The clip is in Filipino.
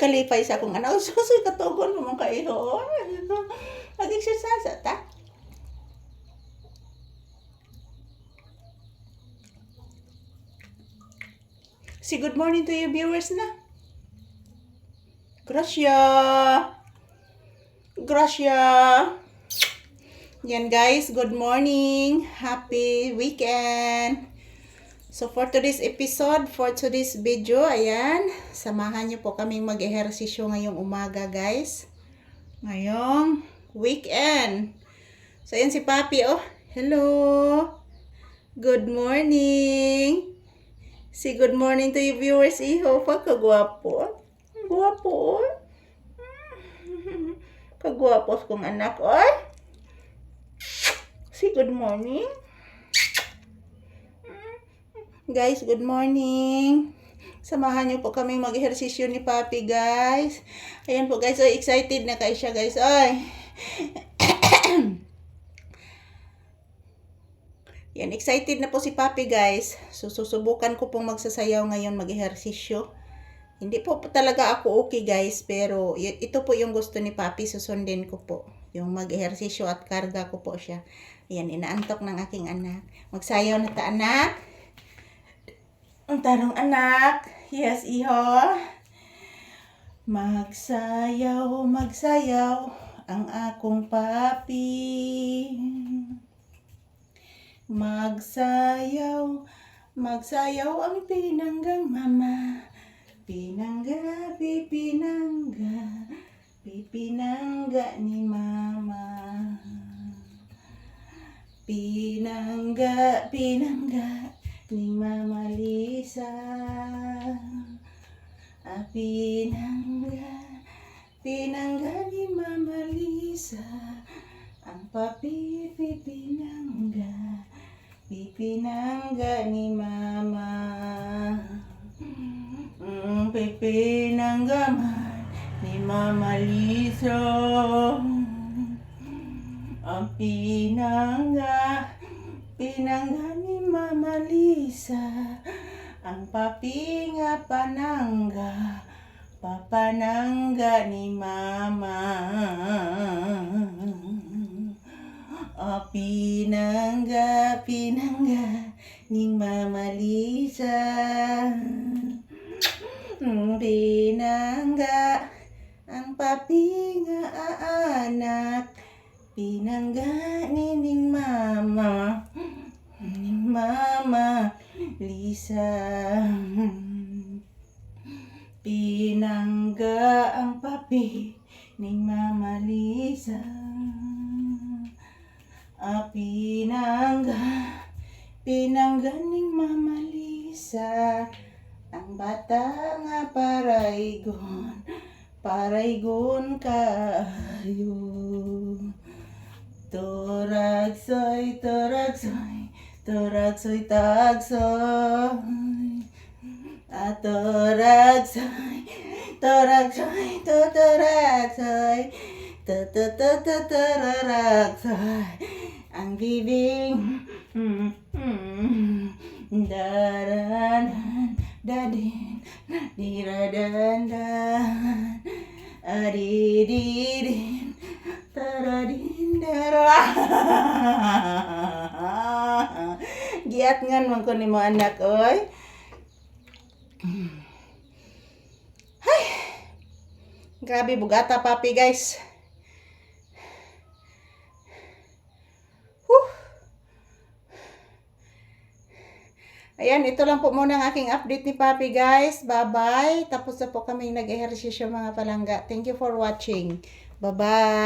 Kalipay sa akong anak. Susoy katugon mo mong kaiho. Mag-exercise ta. Si good morning to you viewers na. Gracia. Gracia. Yan guys, good morning. Happy weekend. So for today's episode, for today's video, ayan, samahan niyo po kaming mag-ehersisyo ngayong umaga guys. Ngayong weekend. So ayan si Papi, oh. Hello. Good morning. Si good morning to you viewers, iho. Pagkagwapo. Gwapo, oh. Kagwapo kong anak, oy. Si good morning. Guys, good morning. Samahan niyo po kami mag-ehersisyo ni Papi, guys. Ayan po, guys. So excited na kayo siya, guys. Ay. Yan, excited na po si Papi, guys. So, susubukan ko pong magsasayaw ngayon mag-ehersisyo. Hindi po talaga ako okay, guys. Pero, ito po yung gusto ni Papi. Susundin ko po. Yung mag-ehersisyo at karga ko po siya. Ayan, inaantok ng aking anak. Magsayaw na ta, anak. Ang tanong anak, yes iho. Magsayaw, magsayaw ang akong papi. Magsayaw, magsayaw ang pinanggang mama. Pinangga, pipinangga, pipinangga ni mama. Pinangga, pinangga ni Mama Lisa. Ah, pinangga, pinangga ni Mama Lisa. Ang papi, pipinangga, pipinangga ni Mama. Mm, pipinangga man ni Mama Lisa. Ang pinangga, pinangga ni Mama Lisa. Ang papi nga panangga, papanangga ni Mama. O pinangga, pinangga ni Mama Lisa. Mm, Pinangga, ang papi nga anak. Pinangga ni ning mama, ning mama, Lisa. Pinangga ang papi ning mama Lisa. Ah, pinangga, pinangga ning mama Lisa. Ang bata nga paraygon, paraygon kayo. Toragsoy, toragsoy, toragsoy, tagsoy. At toragsoy, toragsoy, totoragsoy, tototototoragsoy. Ang bibing, mm, mm, daranan, dadin, diradandan, adididin, Giat ngan man ko ni mo anak, oy. Hay. Grabe bugata papi guys. Whew. Ayan, ito lang po muna ang aking update ni Papi guys. Bye-bye. Tapos na po kami nag-ehersisyo mga palangga. Thank you for watching. Bye-bye.